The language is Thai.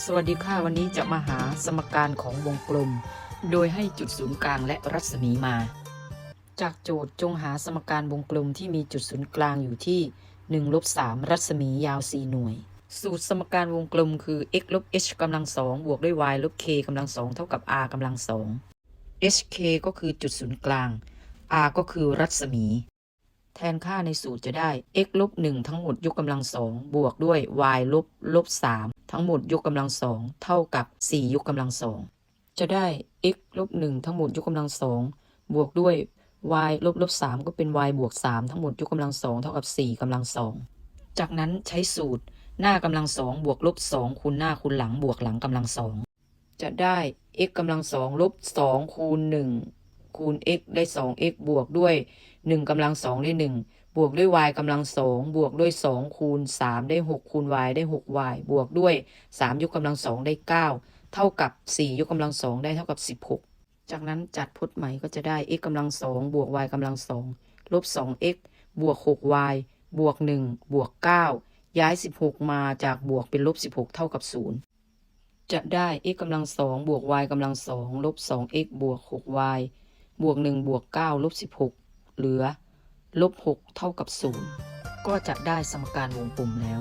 สวัสดีค่ะวันนี้จะมาหาสมการของวงกลม โดยให้จุดศูนย์กลางและรัศมีมา จากโจทย์จงหาสมการวงกลมที่มีจุดศูนย์กลางอยู่ที่1ลบ3รัศมียาว 4 หน่วย สูตรสมการวงกลมคือ x ลบ h กำลังสองบวกด้วย y ลบ k กำลังสองเท่ากับ r กำลังสอง hk ก็คือจุดศูนย์กลาง r ก็คือรัศมี แทนค่าในสูตรจะได้ x ลบ1ทั้งหมดยกกำลังสองบวกด้วย y ลบลบ3 ทั้งหมดยกกำลังสองเท่ากับ 4 ยกกำลังสองจะได้ x ลบ1ทั้งหมดยกกำลังสองบวกด้วย y ลบลบ3ก็เป็น y บวก 3 ทั้งหมดยกกำลังสองเท่ากับ 4กำลังสองจากนั้นใช้สูตรหน้ากำลังสองบวกลบ2คูณหน้าคูณหลังบวกหลังกำลังสองจะได้ x กำลังสองลบ2คูณ1 คูณ x ได้ 2x บวกด้วย 1กำลังสองได้ 1 บวกด้วย y กำลังสองบวกด้วย 2 คูณ 3 ได้ 6 คูณ y ได้ 6y บวกด้วย 3 ยกกำลังสองได้ 9 เท่ากับ 4 ยกกำลังสองได้เท่ากับ 16 จากนั้นจัดพจน์ใหม่ก็จะได้ x กำลังสองบวก y กำลังสองลบ 2x บวก 6y บวก 1 บวก 9 ย้าย 16 มาจากบวกเป็นลบ 16 เท่ากับ 0จะได้ x กำลังสองบวก y กำลังสองลบ 2x บวก 6y บวก1บวก9ลบ16 เหลือลบ6เท่ากับ 0 ก็จะได้สมการวงกลมแล้ว